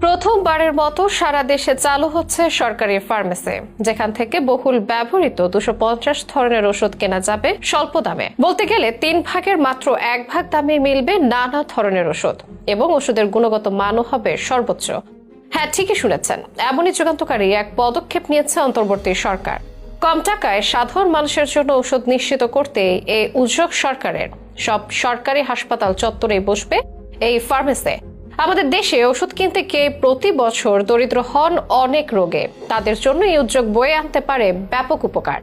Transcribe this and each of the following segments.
প্রথমবারের মতো সারা দেশে চালু হচ্ছে সরকারি ফার্মেসি, যেখান থেকে বহুল ব্যবহৃত দুশো পঞ্চাশ ধরনের ওষুধ কেনা যাবে স্বল্প দামে। বলতে গেলে তিন ভাগের মাত্র এক ভাগ দামে মিলবে নানা ধরনের ওষুধ এবং ওষুধের গুণগত মানও হবে সর্বোচ্চ। হ্যাঁ ঠিকই শুনেছেন। এমনই যুগান্তকারী এক পদক্ষেপ নিয়েছে অন্তর্বর্তী সরকার। কম টাকায় সাধারণ মানুষের জন্য ওষুধ নিশ্চিত করতে এই উদ্যোগ সরকারের। সব সরকারি হাসপাতাল চত্বরে বসবে এই ফার্মেসে। আমাদের দেশে ওষুধ কিনতে কে প্রতি বছর দরিদ্র হন অনেক রোগে। তাদের জন্য এই উদ্যোগ বয়ে আনতে পারে ব্যাপক উপকার।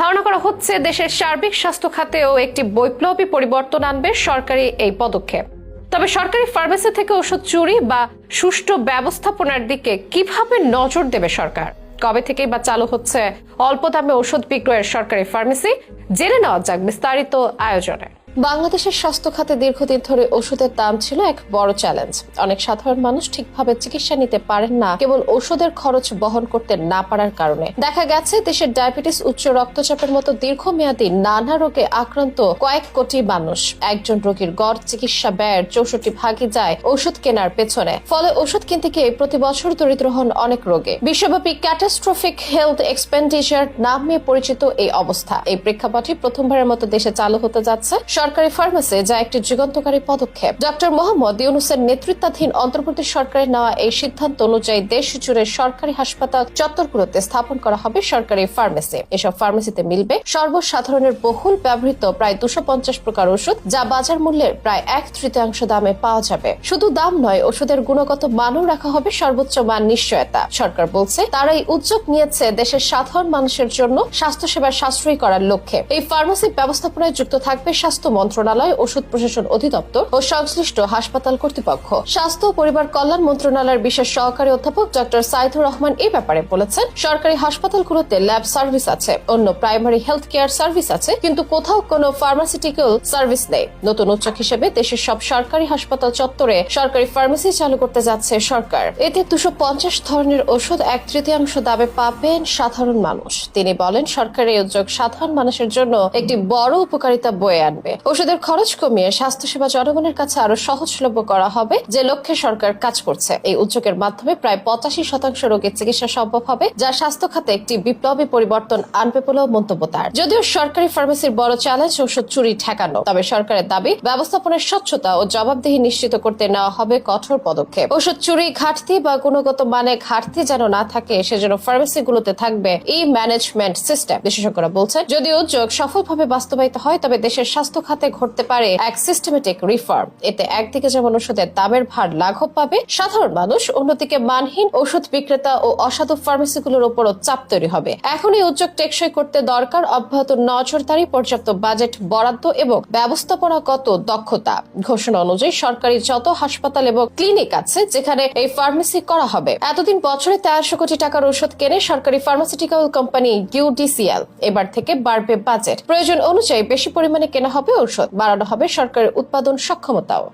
ধারণা করা হচ্ছে দেশের সার্বিক স্বাস্থ্য খাতেও একটি বৈপ্লবী পরিবর্তন আনবে সরকারি এই পদক্ষেপ। তবে সরকারি ফার্মেসি থেকে ওষুধ চুরি বা সুষ্ঠু ব্যবস্থাপনার দিকে কীভাবে নজর দেবে সরকার? কবে থেকে বা চালু হচ্ছে অল্প দামে ওষুধ বিক্রয়ের সরকারি ফার্মেসি জেনে নেওয়া যাক বিস্তারিত আয়োজনে। বাংলাদেশের স্বাস্থ্য খাতে দীর্ঘদিন ধরে ওষুধের দাম ছিল এক বড় চ্যালেঞ্জ অনেক সাধারণ মানুষ ঠিকভাবে চিকিৎসা নিতে পারেন না, কেবল ওষুধের খরচ বহন করতে না পারার কারণে। দেখা গেছে, দেশের ডায়াবেটিস, উচ্চ রক্তচাপের মতো দীর্ঘমেয়াদী নানা রোগে আক্রান্ত কয়েক কোটি মানুষ। একজন রোগীর গড় চিকিৎসা ব্যয়ের চৌষট্টি ভাগই যায় ওষুধ কেনার পেছনে। ফলে ওষুধ কিনতে গিয়ে প্রতি বছর দরিদ্র হন অনেক রোগে। বিশ্বব্যাপী ক্যাটাস্ট্রফিক হেলথ এক্সপেন্ডিচার নামে পরিচিত এই অবস্থা। এই প্রেক্ষাপটে প্রথমবারের মতো দেশে চালু হতে যাচ্ছে সরকারি ফার্মেসি যা একটি যুগান্তকারী পদক্ষেপ। ডক্টর মোহাম্মদ ইউনুসের নেতৃত্বাধীন অন্তর্বর্তী সরকারের নেওয়া এই সিদ্ধান্ত অনুযায়ী দেশ জুড়ে সরকারি হাসপাতাল চত্বরগুলোতে স্থাপন করা হবে সরকারি ফার্মেসি। এসব ফার্মেসিতে মিলবে সর্বসাধারণের বহুল ব্যবহৃত প্রায় দুশো প্রকার ওষুধ, যা বাজার মূল্যের প্রায় এক তৃতীয়াংশ দামে পাওয়া যাবে। শুধু দাম নয়, ওষুধের গুণগত মানও রাখা হবে সর্বোচ্চ মান নিশ্চয়তা। সরকার বলছে, তারা এই উদ্যোগ নিয়েছে দেশের সাধারণ মানুষের জন্য স্বাস্থ্যসেবার সাশ্রয়ী করার লক্ষ্যে। এই ফার্মেসি ব্যবস্থাপনায় যুক্ত থাকবে স্বাস্থ্য মন্ত্রণালয়, ওষুধ প্রশাসন অধিদপ্তর ও সংশ্লিষ্ট হাসপাতাল কর্তৃপক্ষ। স্বাস্থ্য ও পরিবার কল্যাণ মন্ত্রণালয়ের বিশেষ সহকারী অধ্যাপক ডক্টর সাইদুর রহমান এই ব্যাপারে বলেছেন, সরকারি হাসপাতালগুলোতে ল্যাব সার্ভিস আছে, অন্য প্রাইমারি হেলথ কেয়ার সার্ভিস আছে, কিন্তু কোথাও কোনো ফার্মাসিউটিক্যাল সার্ভিস নেই। নতুন উদ্যোগ হিসেবে দেশের সব সরকারি হাসপাতাল চত্বরে সরকারি ফার্মেসি চালু করতে যাচ্ছে সরকার। এতে দুশো পঞ্চাশ ধরনের ওষুধ এক তৃতীয়াংশ দামে পাবেন সাধারণ মানুষ। তিনি বলেন সরকারের উদ্যোগ সাধারণ মানুষের জন্য একটি বড় উপকারিতা বয়ে আনবে। ওষুধের খরচ কমিয়ে স্বাস্থ্যসেবা জনগণের কাছে আরও সহজলভ্য করা হবে, যে লক্ষ্যে সরকার কাজ করছে। এই উদ্যোগের মাধ্যমে প্রায় পঁচাশি শতাংশ রোগের চিকিৎসা সম্ভব হবে, যা স্বাস্থ্য খাতে একটি বিপ্লবী পরিবর্তন আনবে বলেও মন্তব্য তার। যদিও সরকারি ফার্মেসির বড় চ্যালেঞ্জ ওষুধ চুরি ঠেকানো, তবে সরকারের দাবি, ব্যবস্থাপনার স্বচ্ছতা ও জবাবদিহি নিশ্চিত করতে নেওয়া হবে কঠোর পদক্ষেপ। ওষুধ চুরি, ঘাটতি বা গুণগত মানে ঘাটতি যেন না থাকে, সেজন্য ফার্মেসিগুলোতে থাকবে ই ম্যানেজমেন্ট সিস্টেম, বিশেষজ্ঞরা বলছেন। যদি উদ্যোগ সফলভাবে বাস্তবায়িত হয়, তবে দেশের স্বাস্থ্য খাতে ঘটতে পারে এক সিস্টেমেটিক রিফর্ম এতে একদিকে যেমন ওষুধের দামের ভার লাঘব পাবে, সাধারণ মানুষ অন্যদিকে মানহীন ওষুধ বিক্রেতা ও অসাধু ফার্মেসিগুলোর উপরও চাপ তৈরি হবে। এখন এই উদ্যোগ টেকসই করতে দরকার অব্যাহত নজরদারি, পর্যাপ্ত বাজেট বরাদ্দ এবং ব্যবস্থাপনাগত দক্ষতা। ঘোষণা অনুযায়ী সরকারি যত হাসপাতাল এবং ক্লিনিক আছে যেখানে এই ফার্মেসি করা হবে, এতদিন বছরে তেরোশো কোটি টাকার ওষুধ কেনে সরকারি ফার্মাসিউটিক্যাল কোম্পানি ইউডিসিএল এবার থেকে বাড়বে বাজেট প্রয়োজন অনুযায়ী বেশি পরিমাণে কেনা হবে ঔষধ বাড়ানো হবে সরকারের উৎপাদন সক্ষমতাও।